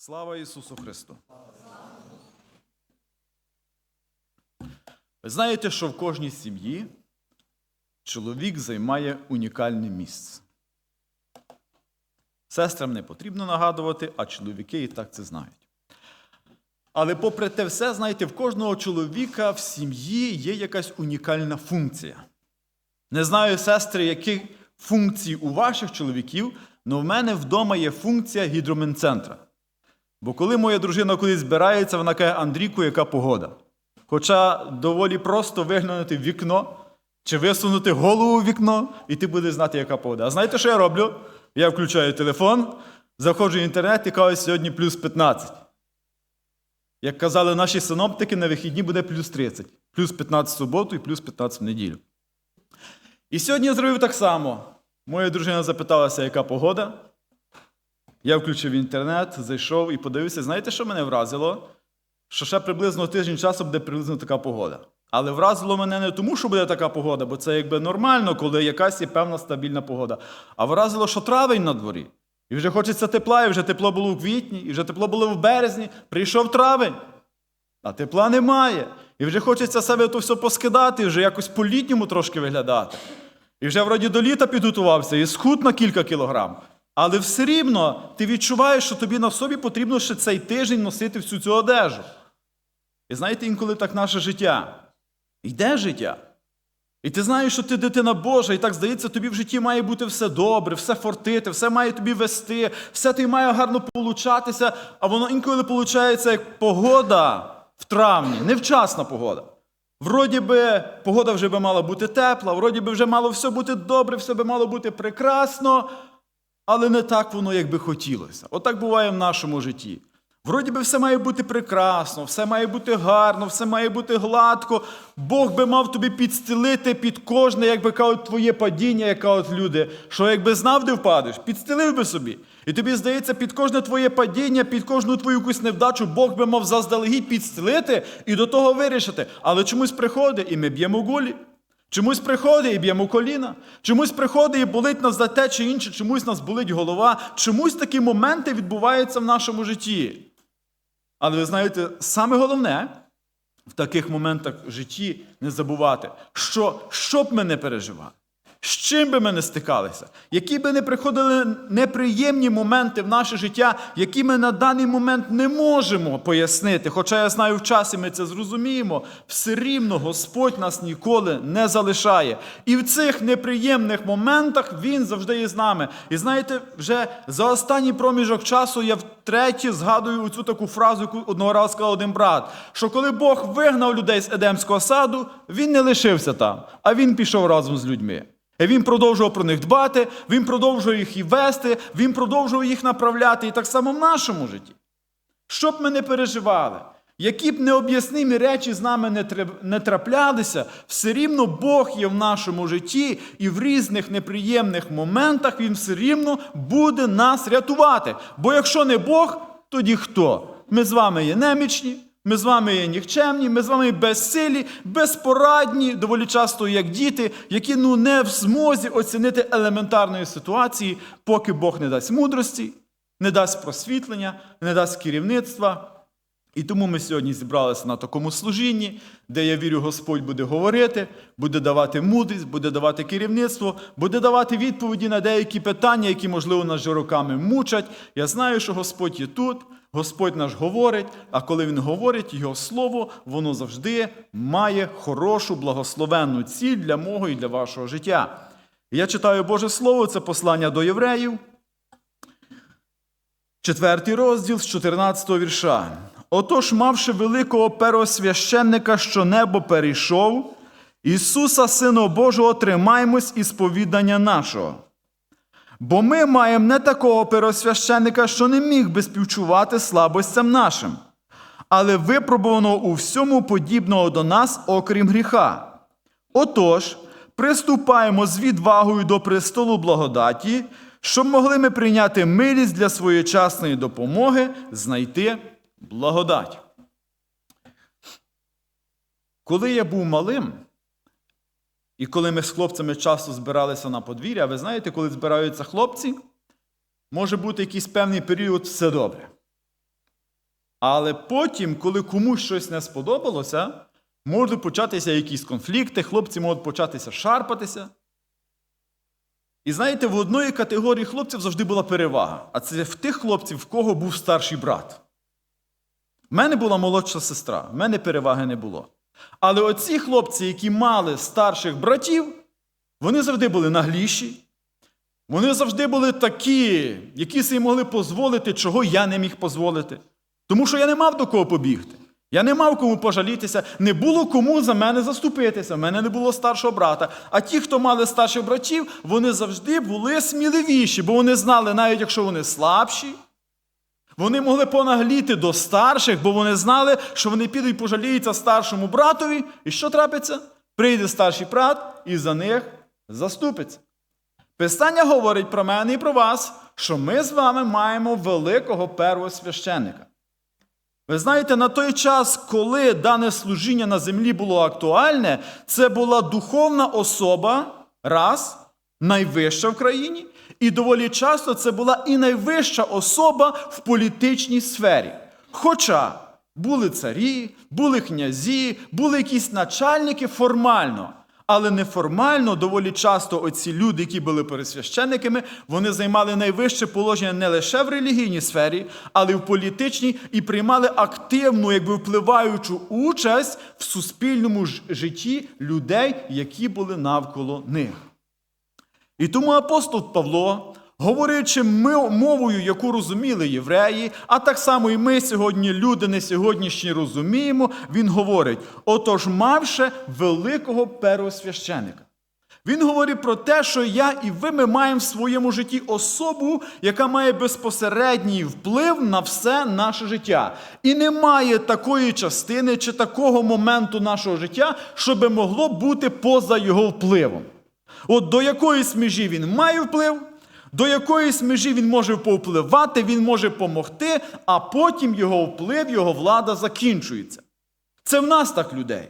Слава Ісусу Христу! Ви знаєте, що в кожній сім'ї чоловік займає унікальне місце. Сестрам не потрібно нагадувати, а чоловіки і так це знають. Але попри те все, знаєте, в кожного чоловіка в сім'ї є якась унікальна функція. Не знаю, сестри, які функції у ваших чоловіків, але в мене вдома є функція гідроменцентра. Бо коли моя дружина кудись збирається, вона каже, Андрійку, яка погода. Хоча доволі просто виглянути в вікно чи висунути голову в вікно, і ти будеш знати, яка погода. А знаєте, що я роблю? Я включаю телефон, заходжу в інтернет і кажу, сьогодні плюс 15. Як казали наші синоптики, на вихідні буде плюс 30. Плюс 15 в суботу і плюс 15 в неділю. І сьогодні я зробив так само. Моя дружина запиталася, яка погода. Я включив інтернет, зайшов і подивився. Знаєте, що мене вразило? Що ще приблизно тиждень часу буде приблизно така погода. Але вразило мене не тому, що буде така погода, бо це якби нормально, коли якась є певна стабільна погода. А вразило, що травень на дворі. І вже хочеться тепла, і вже тепло було у квітні, і вже тепло було в березні. Прийшов травень, а тепла немає. І вже хочеться себе то все поскидати, і вже якось по-літньому трошки виглядати. І вже вроді до літа підготувався, і схуд на кілька кілограм. Але все рівно ти відчуваєш, що тобі на собі потрібно ще цей тиждень носити всю цю одежу. І знаєте, інколи так наше життя. Йде життя. І ти знаєш, що ти дитина Божа, і так здається, тобі в житті має бути все добре, все фортити, все має тобі вести, все тобі має гарно получатися, а воно інколи виходить як погода в травні, невчасна погода. Вроді би, погода вже би мала бути тепла, вроді би вже мало все бути добре, все би мало бути прекрасно, але не так воно, як би хотілося. Отак буває в нашому житті. Вроді би, все має бути прекрасно, все має бути гарно, все має бути гладко. Бог би мав тобі підстелити під кожне, як би кажуть, твоє падіння, як кажуть люди, що якби знав, де впадеш, підстелив би собі. І тобі здається, під кожне твоє падіння, під кожну твою якусь невдачу, Бог би мав заздалегідь підстелити і до того вирішити. Але чомусь приходить, і ми б'ємо голі. Чомусь приходить і б'ємо коліна, чомусь приходить і болить нас за те чи інше, чомусь нас болить голова, чомусь такі моменти відбуваються в нашому житті. Але ви знаєте, саме головне в таких моментах в житті не забувати, що, що б ми не переживали, з чим би ми не стикалися, які би не приходили неприємні моменти в наше життя, які ми на даний момент не можемо пояснити. Хоча я знаю, в часі ми це зрозуміємо, все рівно Господь нас ніколи не залишає. І в цих неприємних моментах Він завжди є з нами. І знаєте, вже за останній проміжок часу я втретє згадую цю таку фразу, яку одного разу сказав один брат, що коли Бог вигнав людей з Едемського саду, він не лишився там, а він пішов разом з людьми. І Він продовжував про них дбати, він продовжував їх і вести, він продовжував їх направляти. І так само в нашому житті. Що б ми не переживали, які б необ'яснимі речі з нами не траплялися, все рівно Бог є в нашому житті, і в різних неприємних моментах Він все рівно буде нас рятувати. Бо якщо не Бог, тоді хто? Ми з вами є немічні, ми з вами є нікчемні, ми з вами безсилі, безпорадні, доволі часто як діти, які ну не в змозі оцінити елементарної ситуації, поки Бог не дасть мудрості, не дасть просвітлення, не дасть керівництва. І тому ми сьогодні зібралися на такому служінні, де я вірю, Господь буде говорити, буде давати мудрість, буде давати керівництво, буде давати відповіді на деякі питання, які, можливо, нас вже роками мучать. Я знаю, що Господь є тут, Господь наш говорить, а коли Він говорить, Його Слово, воно завжди має хорошу, благословенну ціль для мого і для вашого життя. Я читаю Боже Слово, це послання до євреїв. Четвертий розділ з 14 вірша. Отож, мавши великого первосвященника, що небо перейшов, Ісуса, Сина Божого, тримаймось і сповідання нашого. Бо ми маємо не такого первосвященника, що не міг би співчувати слабостям нашим, але випробуваного у всьому подібного до нас, окрім гріха. Отож, приступаємо з відвагою до престолу благодаті, щоб могли ми прийняти милість для своєчасної допомоги, знайти благодать. Коли я був малим, і коли ми з хлопцями часто збиралися на подвір'я, ви знаєте, коли збираються хлопці, може бути якийсь певний період все добре. Але потім, коли комусь щось не сподобалося, можуть початися якісь конфлікти, хлопці можуть початися шарпатися. І знаєте, в одної категорії хлопців завжди була перевага. А це в тих хлопців, в кого був старший брат. В мене була молодша сестра, в мене переваги не було. Але оці хлопці, які мали старших братів, вони завжди були нагліші. Вони завжди були такі, які собі могли дозволити, чого я не міг дозволити. Тому що я не мав до кого побігти. Я не мав кому пожалітися, не було кому за мене заступитися. В мене не було старшого брата. А ті, хто мали старших братів, вони завжди були сміливіші, бо вони знали, навіть якщо вони слабші, вони могли понагліти до старших, бо вони знали, що вони підуть і пожаліються старшому братові. І що трапиться? Прийде старший брат і за них заступиться. Писання говорить про мене і про вас, що ми з вами маємо великого первосвященника. Ви знаєте, на той час, коли дане служіння на землі було актуальне, це була духовна особа, раз, найвища в країні, і доволі часто це була і найвища особа в політичній сфері. Хоча були царі, були князі, були якісь начальники формально. Але неформально доволі часто оці люди, які були пересвященниками, вони займали найвище положення не лише в релігійній сфері, але й в політичній і приймали активну, якби впливаючу участь в суспільному житті людей, які були навколо них. І тому апостол Павло, говорячи мовою, яку розуміли євреї, а так само і ми сьогодні, люди не сьогоднішні, розуміємо, він говорить: отож, мавши великого первосвященика. Він говорить про те, що я і ви ми маємо в своєму житті особу, яка має безпосередній вплив на все наше життя. І немає такої частини чи такого моменту нашого життя, що могло бути поза його впливом. От до якоїсь межі він має вплив, до якоїсь межі він може повпливати, він може помогти, а потім його вплив, його влада закінчується. Це в нас так людей.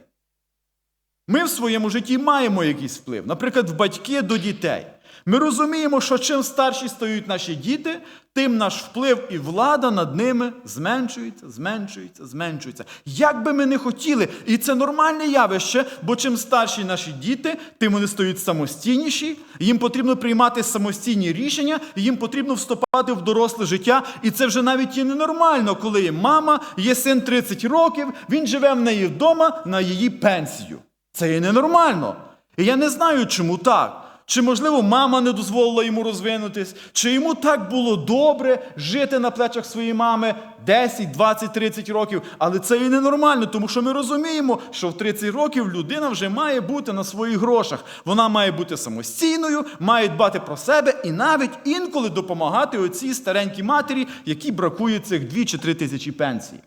Ми в своєму житті маємо якийсь вплив, наприклад, в батьки до дітей. Ми розуміємо, що чим старші стають наші діти, тим наш вплив і влада над ними зменшується, зменшується, зменшується. Як би ми не хотіли, і це нормальне явище, бо чим старші наші діти, тим вони стають самостійніші, їм потрібно приймати самостійні рішення, їм потрібно вступати в доросле життя. І це вже навіть є ненормально, коли є мама, є син 30 років, він живе в неї вдома на її пенсію. Це є ненормально. І я не знаю, чому так. Чи, можливо, мама не дозволила йому розвинутись, чи йому так було добре жити на плечах своєї мами 10, 20, 30 років. Але це і ненормально, тому що ми розуміємо, що в 30 років людина вже має бути на своїх грошах. Вона має бути самостійною, має дбати про себе і навіть інколи допомагати оцій старенькій матері, якій бракує цих 2 чи 3 тисячі пенсій.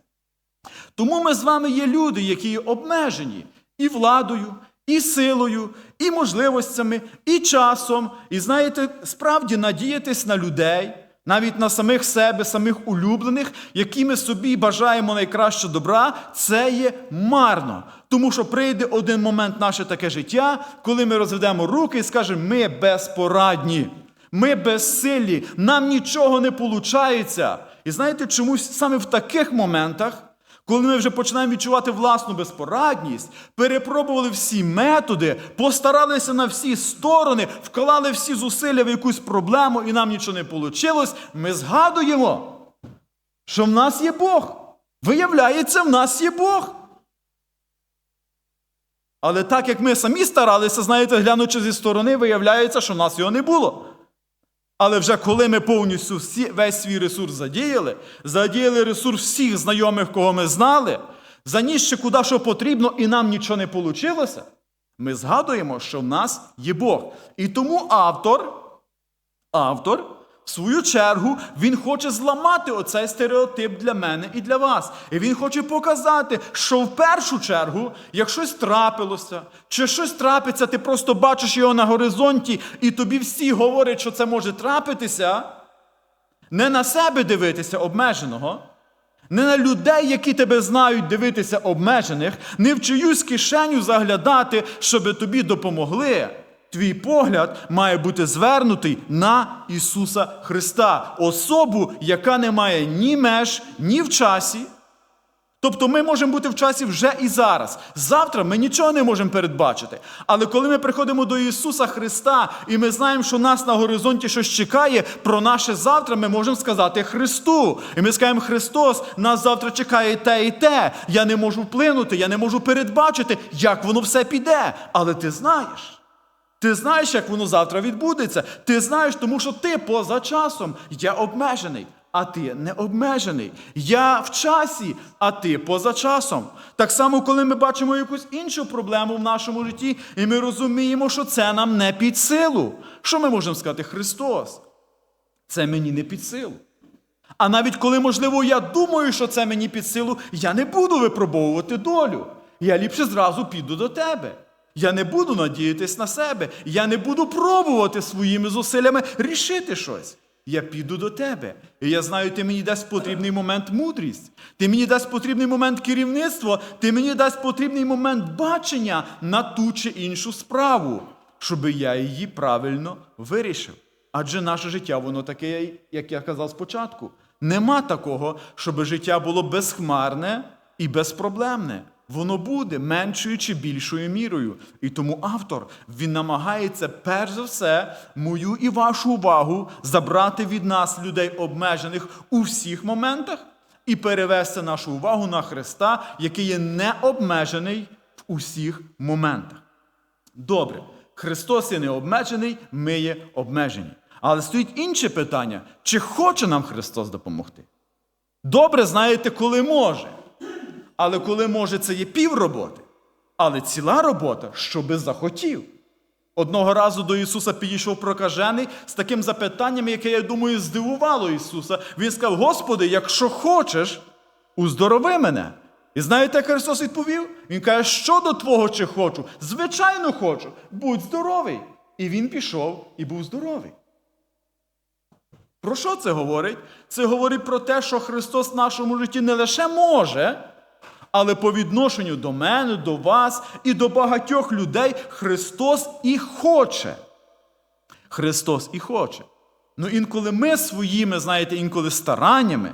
Тому ми з вами є люди, які є обмежені і владою, і силою, і можливостями, і часом. І знаєте, справді надіятись на людей, навіть на самих себе, самих улюблених, які ми собі бажаємо найкраще добра, це є марно. Тому що прийде один момент наше таке життя, коли ми розведемо руки і скажемо, ми безпорадні. Ми безсилі, нам нічого не виходить. І знаєте, чомусь саме в таких моментах, коли ми вже починаємо відчувати власну безпорадність, перепробували всі методи, постаралися на всі сторони, вклали всі зусилля в якусь проблему і нам нічого не вийшло, ми згадуємо, що в нас є Бог. Виявляється, в нас є Бог. Але так як ми самі старалися, знаєте, глянучи зі сторони, виявляється, що в нас його не було. Але вже коли ми повністю всі, весь свій ресурс задіяли, задіяли ресурс всіх знайомих, кого ми знали, занісши куди що потрібно, і нам нічого не вийшло, ми згадуємо, що в нас є Бог. І тому автор, автор, в свою чергу, він хоче зламати оцей стереотип для мене і для вас. І він хоче показати, що в першу чергу, як щось трапилося, чи щось трапиться, ти просто бачиш його на горизонті, і тобі всі говорять, що це може трапитися, не на себе дивитися обмеженого, не на людей, які тебе знають дивитися обмежених, не в чиюсь кишеню заглядати, щоб тобі допомогли. Твій погляд має бути звернутий на Ісуса Христа, особу, яка не має ні меж, ні в часі, Тобто ми можемо бути в часі вже і зараз. Завтра ми нічого не можемо передбачити. Але коли ми приходимо до Ісуса Христа і ми знаємо, що нас на горизонті щось чекає, про наше завтра ми можемо сказати Христу. І ми скажемо, Христос, нас завтра чекає те і те. Я не можу вплинути, я не можу передбачити, як воно все піде. Але ти знаєш. Ти знаєш, як воно завтра відбудеться. Ти знаєш, тому що ти поза часом. Я обмежений, а ти не обмежений. Я в часі, а ти поза часом. Так само, коли ми бачимо якусь іншу проблему в нашому житті, і ми розуміємо, що це нам не під силу. Що ми можемо сказати? Христос, це мені не під силу. А навіть коли, можливо, я думаю, що це мені під силу, я не буду випробовувати долю. Я ліпше зразу піду до тебе. Я не буду надіятись на себе. Я не буду пробувати своїми зусиллями рішити щось. Я піду до тебе. І я знаю, ти мені дасть потрібний момент мудрість. Ти мені дасть потрібний момент керівництва, ти мені дасть потрібний момент бачення на ту чи іншу справу, щоб я її правильно вирішив. Адже наше життя, воно таке, як я казав спочатку. Нема такого, щоб життя було безхмарне і безпроблемне. Воно буде меншою чи більшою мірою. І тому автор він намагається перш за все мою і вашу увагу забрати від нас людей обмежених у всіх моментах і перевести нашу увагу на Христа, який є необмежений в усіх моментах. Добре, Христос є необмежений, ми є обмежені. Але стоїть інше питання: чи хоче нам Христос допомогти? Добре, знаєте, коли може. Але коли може, це є пів роботи. Але ціла робота, щоби захотів. Одного разу до Ісуса підійшов прокажений з таким запитанням, яке, я думаю, здивувало Ісуса. Він сказав: Господи, якщо хочеш, уздорови мене. І знаєте, Христос відповів? Він каже, що до Твого чи хочу? Звичайно, хочу, будь здоровий. І він пішов і був здоровий. Про що це говорить? Це говорить про те, що Христос в нашому житті не лише може, але по відношенню до мене, до вас і до багатьох людей Христос і хоче. Христос і хоче. Ну інколи ми своїми, знаєте, інколи стараннями,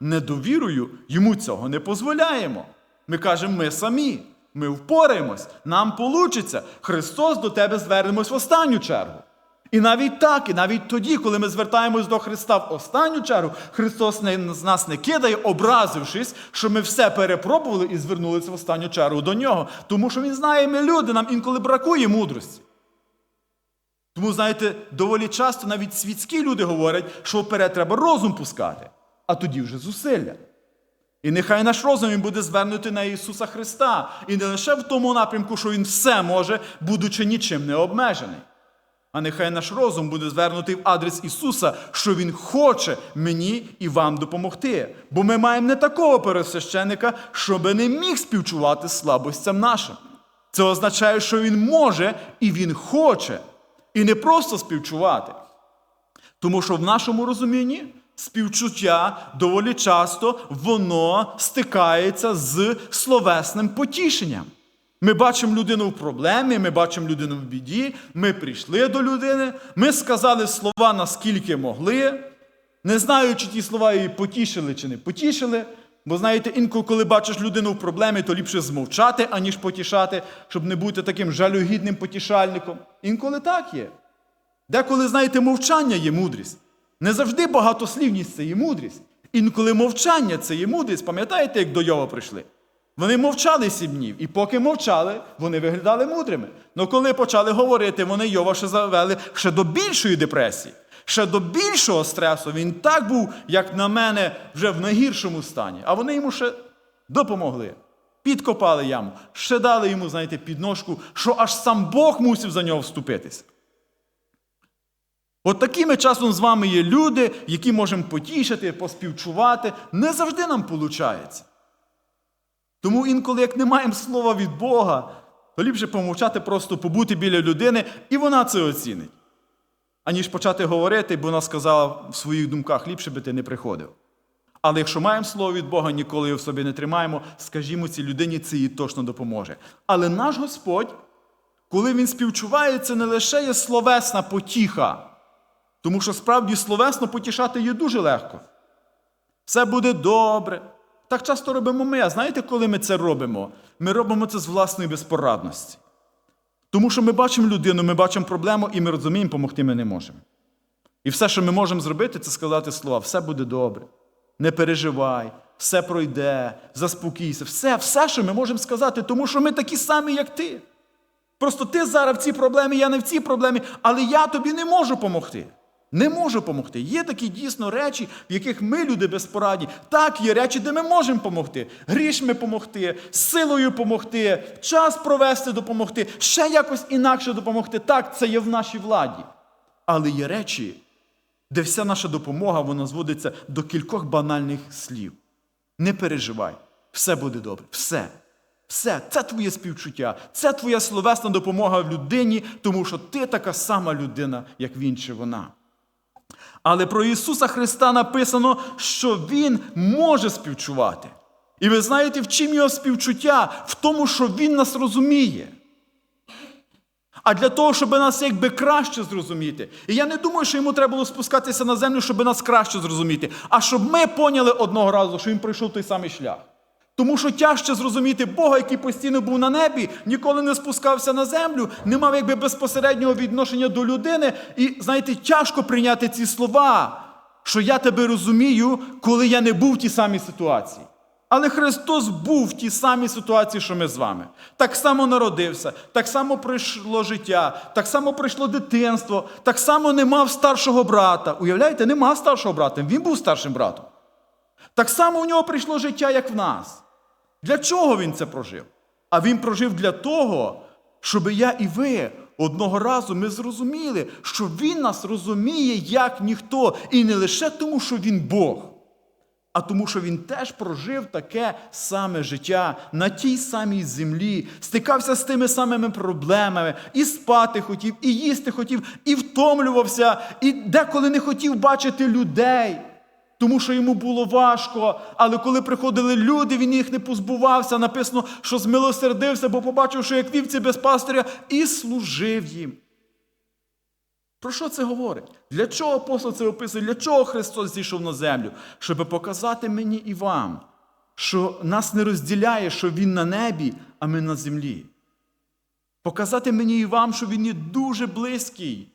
недовірою йому цього не дозволяємо. Ми кажемо, ми самі, ми впораємось, нам получиться. Христос до тебе звернемось в останню чергу. І навіть так, і навіть тоді, коли ми звертаємось до Христа в останню чергу, Христос не, з нас не кидає, образившись, що ми все перепробували і звернулися в останню чергу до нього. Тому що Він знає, ми люди, нам інколи бракує мудрості. Тому, знаєте, доволі часто навіть світські люди говорять, що вперед треба розум пускати, а тоді вже зусилля. І нехай наш розум він буде звернутий на Ісуса Христа. І не лише в тому напрямку, що Він все може, будучи нічим не обмежений. А нехай наш розум буде звернутий в адрес Ісуса, що Він хоче мені і вам допомогти. Бо ми маємо не такого пересвященика, щоб не міг співчувати слабостям нашим. Це означає, що Він може і Він хоче. І не просто співчувати. Тому що в нашому розумінні співчуття доволі часто воно стикається з словесним потішенням. Ми бачимо людину в проблемі, ми бачимо людину в біді, ми прийшли до людини, ми сказали слова наскільки могли, не знаю, чи ті слова її потішили чи не потішили. Бо знаєте, інколи, коли бачиш людину в проблемі, то ліпше змовчати, аніж потішати, щоб не бути таким жалюгідним потішальником. Інколи так є. Деколи, знаєте, мовчання є мудрість. Не завжди багатослівність це є мудрість. Інколи мовчання це є мудрість. Пам'ятаєте, як до Йова прийшли? Вони мовчали сім днів, і поки мовчали, вони виглядали мудрими. Але коли почали говорити, вони Йова ще завели ще до більшої депресії, ще до більшого стресу. Він так був, як на мене, вже в найгіршому стані. А вони йому ще допомогли. Підкопали яму, ще дали йому, знаєте, підножку, що аж сам Бог мусив за нього вступитись. От такими часом з вами є люди, які можемо потішити, поспівчувати. Не завжди нам виходить. Тому інколи, як не маємо слова від Бога, то ліпше помовчати, просто побути біля людини, і вона це оцінить. Аніж почати говорити, бо вона сказала в своїх думках, ліпше би ти не приходив. Але якщо маємо слово від Бога, ніколи його в собі не тримаємо, скажімо цій людині, це їй точно допоможе. Але наш Господь, коли Він співчуває, це не лише є словесна потіха, тому що справді словесно потішати є дуже легко. Все буде добре, Так часто робимо ми. А знаєте, коли ми це робимо? Ми робимо це з власної безпорадності. Тому що ми бачимо людину, ми бачимо проблему, і ми розуміємо, допомогти ми не можемо. І все, що ми можемо зробити, це сказати слова: все буде добре, не переживай, все пройде, заспокійся. Все, все, що ми можемо сказати, тому що ми такі самі, як ти. Просто ти зараз в цій проблемі, я не в цій проблемі, але я тобі не можу допомогти. Не можу допомогти. Є такі дійсно речі, в яких ми, люди безпорадні. Так, є речі, де ми можемо допомогти. Грішми допомогти, силою допомогти, час провести допомогти, ще якось інакше допомогти. Так, це є в нашій владі. Але є речі, де вся наша допомога вона зводиться до кількох банальних слів. Не переживай, все буде добре. Все. Все, це твоє співчуття, це твоя словесна допомога людині, тому що ти така сама людина, як він чи вона. Але про Ісуса Христа написано, що Він може співчувати. І ви знаєте, в чим його співчуття? В тому, що Він нас розуміє. А для того, щоб нас якби краще зрозуміти. І я не думаю, що йому треба було спускатися на землю, щоб нас краще зрозуміти, а щоб ми поняли одного разу, що він пройшов той самий шлях. Тому що тяжче зрозуміти Бога, який постійно був на небі, ніколи не спускався на землю, не мав якби безпосереднього відношення до людини. І, знаєте, тяжко прийняти ці слова, що я тебе розумію, коли я не був в тій самій ситуації. Але Христос був в тій самій ситуації, що ми з вами. Так само народився, так само прийшло життя, так само прийшло дитинство, так само не мав старшого брата. Уявляєте, не мав старшого брата, він був старшим братом. Так само у нього прийшло життя, як в нас. Для чого він це прожив? А він прожив для того, щоб я і ви одного разу ми зрозуміли, що він нас розуміє як ніхто. І не лише тому, що він Бог, а тому, що він теж прожив таке саме життя на тій самій землі, стикався з тими самими проблемами, і спати хотів, і їсти хотів, і втомлювався, і деколи не хотів бачити людей. Тому що йому було важко, але коли приходили люди, він їх не позбувався. Написано, що змилосердився, бо побачив, що як вівці без пастиря, і служив їм. Про що це говорить? Для чого апостол це описує? Для чого Христос зійшов на землю? Щоб показати мені і вам, що нас не розділяє, що Він на небі, а ми на землі. Показати мені і вам, що Він є дуже близький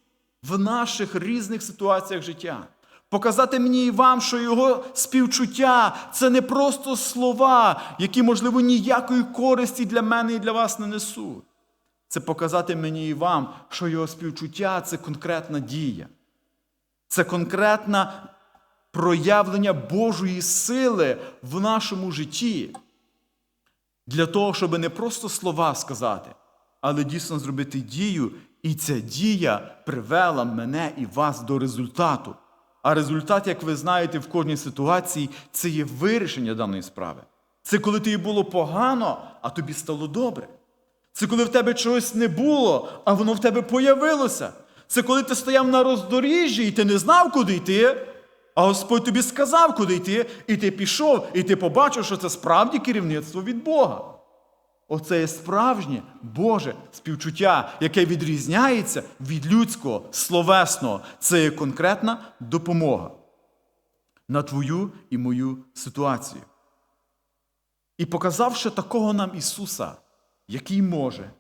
в наших різних ситуаціях життя. Показати мені і вам, що його співчуття це не просто слова, які, можливо, ніякої користі для мене і для вас не несуть. Це показати мені і вам, що його співчуття це конкретна дія. Це конкретне проявлення Божої сили в нашому житті. Для того, щоб не просто слова сказати, але дійсно зробити дію, і ця дія привела мене і вас до результату. А результат, як ви знаєте, в кожній ситуації це є вирішення даної справи. Це коли тобі було погано, а тобі стало добре. Це коли в тебе чогось не було, а воно в тебе появилося. Це коли ти стояв на роздоріжжі і ти не знав, куди йти, а Господь тобі сказав, куди йти, і ти пішов, і ти побачив, що це справді керівництво від Бога. Оце є справжнє Боже співчуття, яке відрізняється від людського, словесного. Це є конкретна допомога на твою і мою ситуацію. І показавши такого нам Ісуса, який може,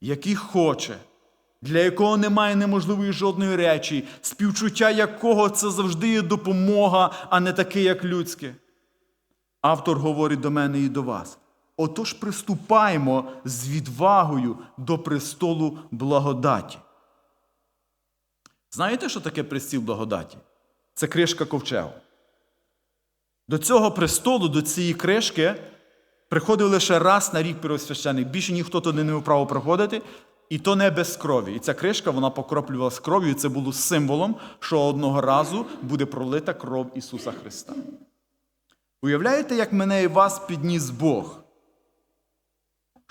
який хоче, для якого немає неможливої жодної речі, співчуття якого це завжди є допомога, а не таке, як людське. Автор говорить до мене і до вас. Отож приступаємо з відвагою до престолу благодаті. Знаєте, що таке престіл благодаті? Це кришка ковчегу. До цього престолу, до цієї кришки приходив лише раз на рік первосвященик. Більше ніхто туди не мав право проходити, і то не без крові. І ця кришка вона покроплювалася кров'ю, і це було символом, що одного разу буде пролита кров Ісуса Христа. Уявляєте, як мене і вас підніс Бог?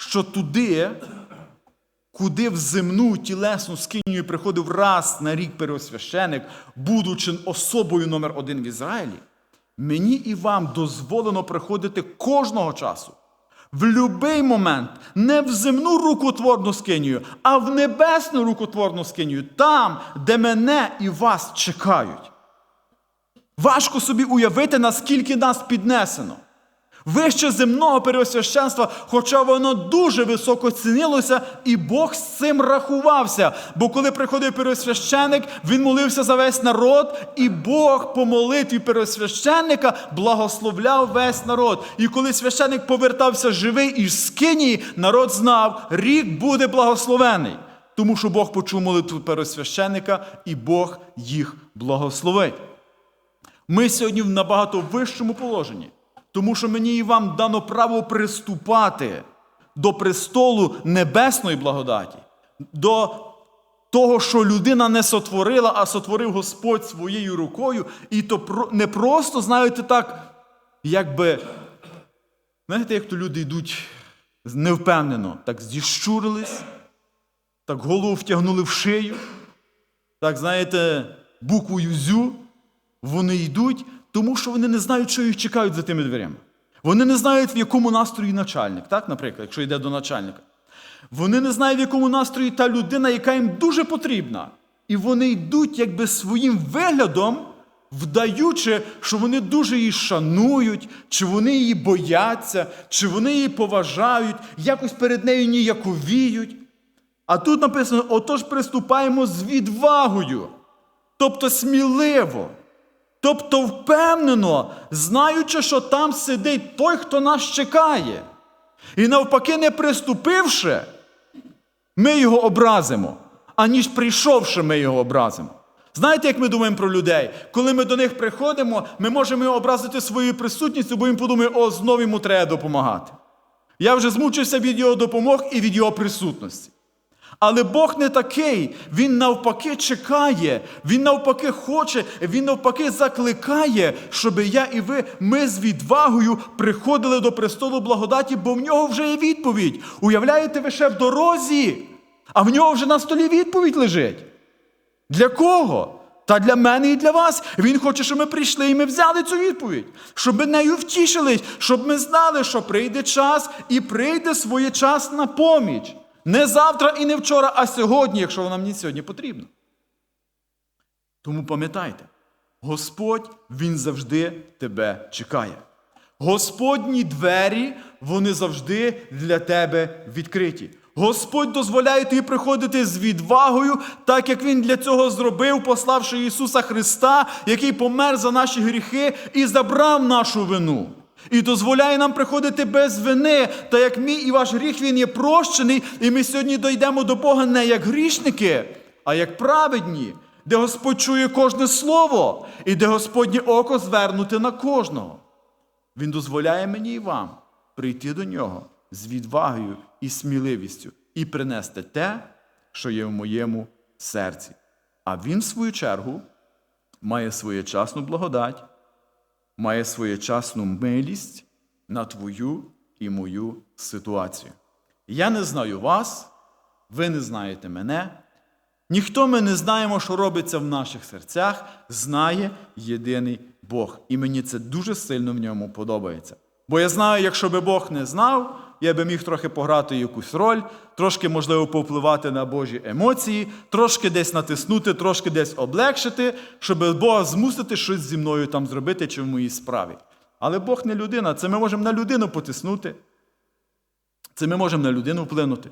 Що туди, куди в земну тілесну скинію приходив раз на рік первосвященик, будучи особою номер один в Ізраїлі, мені і вам дозволено приходити кожного часу. В будь-який момент не в земну рукотворну скинію, а в небесну рукотворну скинію, там, де мене і вас чекають. Важко собі уявити, наскільки нас піднесено. Вище земного переосвященства, хоча воно дуже високо цінилося, і Бог з цим рахувався. Бо коли приходив переосвященик, він молився за весь народ, і Бог по молитві переосвященника благословляв весь народ. І коли священик повертався живий із скинії, народ знав, рік буде благословений. Тому що Бог почув молитву пересвященника, і Бог їх благословить. Ми сьогодні в набагато вищому положенні, тому що мені і вам дано право приступати до престолу небесної благодаті, до того, що людина не сотворила, а сотворив Господь своєю рукою. І то не просто, знаєте, так, якби, знаєте, як то люди йдуть невпевнено, так зіщурились, так голову втягнули в шию, так, знаєте, буквою зю, вони йдуть, тому що вони не знають, що їх чекають за тими дверями. Вони не знають, в якому настрої начальник, так, наприклад, якщо йде до начальника. Вони не знають, в якому настрої та людина, яка їм дуже потрібна. І вони йдуть якби своїм виглядом, вдаючи, що вони дуже її шанують, чи вони її бояться, чи вони її поважають, якось перед нею ніяковіють. А тут написано: отож приступаємо з відвагою, тобто сміливо, тобто впевнено, знаючи, що там сидить той, хто нас чекає. І навпаки, не приступивши, ми його образимо, аніж прийшовши, ми його образимо. Знаєте, як ми думаємо про людей? Коли ми до них приходимо, ми можемо його образити своєю присутністю, бо він подумає, о, знову йому треба допомагати. Я вже змучився від його допомог і від його присутності. Але Бог не такий, Він навпаки чекає, Він навпаки хоче, Він навпаки закликає, щоб я і ви, ми з відвагою приходили до престолу благодаті, бо в нього вже є відповідь. Уявляєте, ви ще в дорозі, а в нього вже на столі відповідь лежить. Для кого? Та для мене і для вас. Він хоче, щоб ми прийшли і ми взяли цю відповідь, щоб ми нею втішились, щоб ми знали, що прийде час і прийде своєчасна поміч. Не завтра і не вчора, а сьогодні, якщо вона мені сьогодні потрібна. Тому пам'ятайте, Господь Він завжди тебе чекає. Господні двері, вони завжди для тебе відкриті. Господь дозволяє тобі приходити з відвагою, так як Він для цього зробив, пославши Ісуса Христа, який помер за наші гріхи і забрав нашу вину. І дозволяє нам приходити без вини, та як мій і ваш гріх він є прощений, і ми сьогодні дійдемо до Бога не як грішники, а як праведні, де Господь чує кожне слово, і де Господнє око звернуте на кожного. Він дозволяє мені і вам прийти до нього з відвагою і сміливістю і принести те, що є в моєму серці. А він, в свою чергу, має своєчасну благодать, має своєчасну милість на твою і мою ситуацію. Я не знаю вас, ви не знаєте мене. Ніхто ми не знаємо, що робиться в наших серцях, знає єдиний Бог. І мені це дуже сильно в ньому подобається. Бо я знаю, якщо би Бог не знав, я би міг трохи пограти якусь роль, трошки, можливо, повпливати на Божі емоції, трошки десь натиснути, трошки десь облегшити, щоб Бога змусити щось зі мною там зробити чи в моїй справі. Але Бог не людина, це ми можемо на людину потиснути. Це ми можемо на людину вплинути.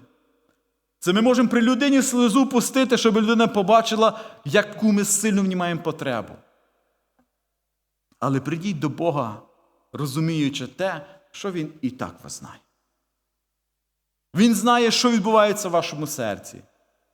Це ми можемо при людині слезу пустити, щоб людина побачила, яку ми сильно в ній маємо потребу. Але прийдіть до Бога, розуміючи те, що Він і так вас знає. Він знає, що відбувається в вашому серці.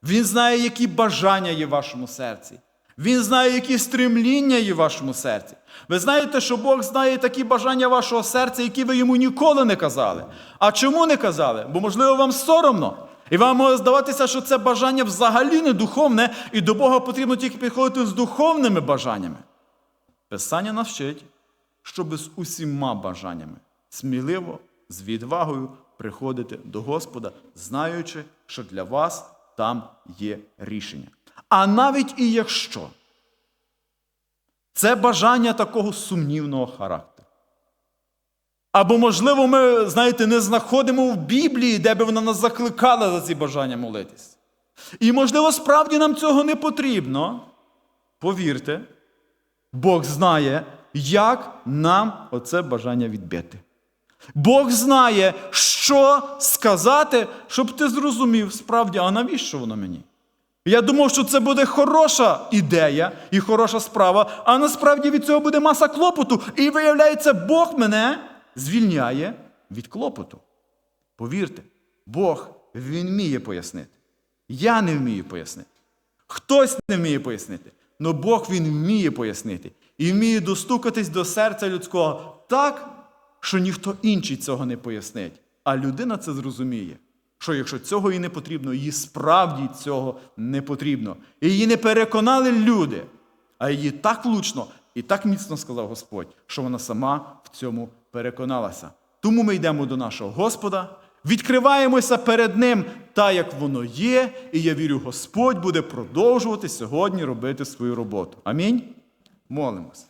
Він знає, які бажання є в вашому серці. Він знає, які стремління є в вашому серці. Ви знаєте, що Бог знає такі бажання вашого серця, які ви йому ніколи не казали. А чому не казали? Бо, можливо, вам соромно. І вам може здаватися, що це бажання взагалі не духовне, і до Бога потрібно тільки підходити з духовними бажаннями. Писання нас вчить, щоб з усіма бажаннями сміливо, з відвагою приходити до Господа, знаючи, що для вас там є рішення. А навіть і якщо це бажання такого сумнівного характеру. Або, можливо, ми, знаєте, не знаходимо в Біблії, де би вона нас закликала за ці бажання молитись. І, можливо, справді нам цього не потрібно. Повірте, Бог знає, як нам оце бажання відбити. Бог знає, що сказати, щоб ти зрозумів, справді, а навіщо воно мені? Я думав, що це буде хороша ідея і хороша справа, а насправді від цього буде маса клопоту. І виявляється, Бог мене звільняє від клопоту. Повірте, Бог він вміє пояснити. Я не вмію пояснити. Хтось не вміє пояснити. але Бог він вміє пояснити і вміє достукатись до серця людського так, що ніхто інший цього не пояснить. А людина це зрозуміє, що якщо цього їй не потрібно, їй справді цього не потрібно. І її не переконали люди, а її так влучно і так міцно сказав Господь, що вона сама в цьому переконалася. Тому ми йдемо до нашого Господа, відкриваємося перед Ним так, як воно є, і я вірю, Господь буде продовжувати сьогодні робити свою роботу. Амінь. Молимось.